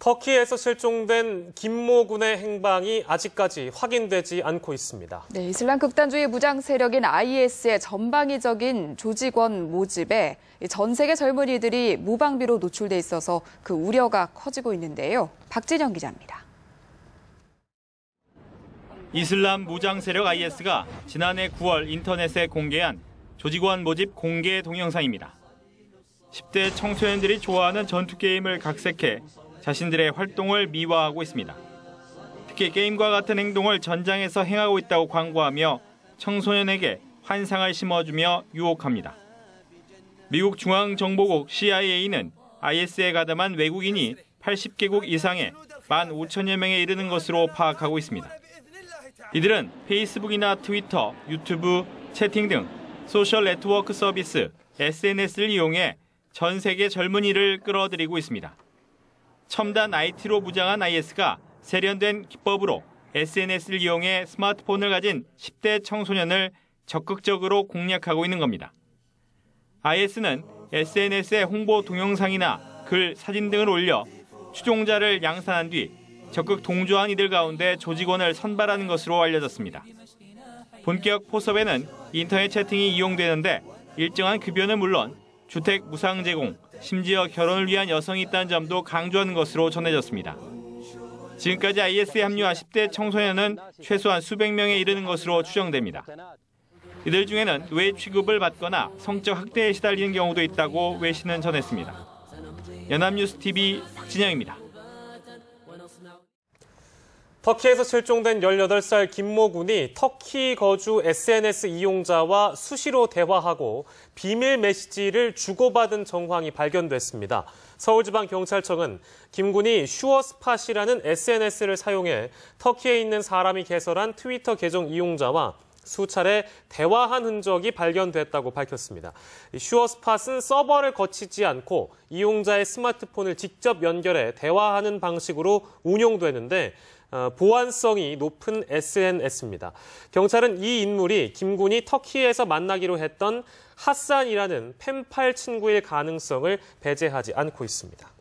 터키에서 실종된 김모 군의 행방이 아직까지 확인되지 않고 있습니다. 네, 이슬람 극단주의 무장 세력인 IS의 전방위적인 조직원 모집에 전 세계 젊은이들이 무방비로 노출돼 있어서 그 우려가 커지고 있는데요. 박진영 기자입니다. 이슬람 무장 세력 IS가 지난해 9월 인터넷에 공개한 조직원 모집 공개 동영상입니다. 10대 청소년들이 좋아하는 전투 게임을 각색해 자신들의 활동을 미화하고 있습니다. 특히 게임과 같은 행동을 전장에서 행하고 있다고 광고하며 청소년에게 환상을 심어주며 유혹합니다. 미국 중앙정보국 CIA는 IS에 가담한 외국인이 80개국 이상의 15,000여 명에 이르는 것으로 파악하고 있습니다. 이들은 페이스북이나 트위터, 유튜브, 채팅 등 소셜 네트워크 서비스, SNS를 이용해 전 세계 젊은이를 끌어들이고 있습니다. 첨단 IT로 무장한 IS가 세련된 기법으로 SNS를 이용해 스마트폰을 가진 10대 청소년을 적극적으로 공략하고 있는 겁니다. IS는 SNS에 홍보 동영상이나 글, 사진 등을 올려 추종자를 양산한 뒤 적극 동조한 이들 가운데 조직원을 선발하는 것으로 알려졌습니다. 본격 포섭에는 인터넷 채팅이 이용되는데 일정한 급여는 물론 주택 무상 제공, 심지어 결혼을 위한 여성이 있다는 점도 강조하는 것으로 전해졌습니다. 지금까지 IS에 합류한 10대 청소년은 최소한 수백 명에 이르는 것으로 추정됩니다. 이들 중에는 외 취급을 받거나 성적 학대에 시달리는 경우도 있다고 외신은 전했습니다. 연합뉴스 TV 박진영입니다. 터키에서 실종된 18살 김모 군이 터키 거주 SNS 이용자와 수시로 대화하고 비밀 메시지를 주고받은 정황이 발견됐습니다. 서울지방경찰청은 김 군이 슈어스팟이라는 SNS를 사용해 터키에 있는 사람이 개설한 트위터 계정 이용자와 수차례 대화한 흔적이 발견됐다고 밝혔습니다. 슈어스팟은 서버를 거치지 않고 이용자의 스마트폰을 직접 연결해 대화하는 방식으로 운용되는데 어, 보안성이 높은 SNS입니다. 경찰은 이 인물이 김군이 터키에서 만나기로 했던 하산이라는 펜팔 친구일 가능성을 배제하지 않고 있습니다.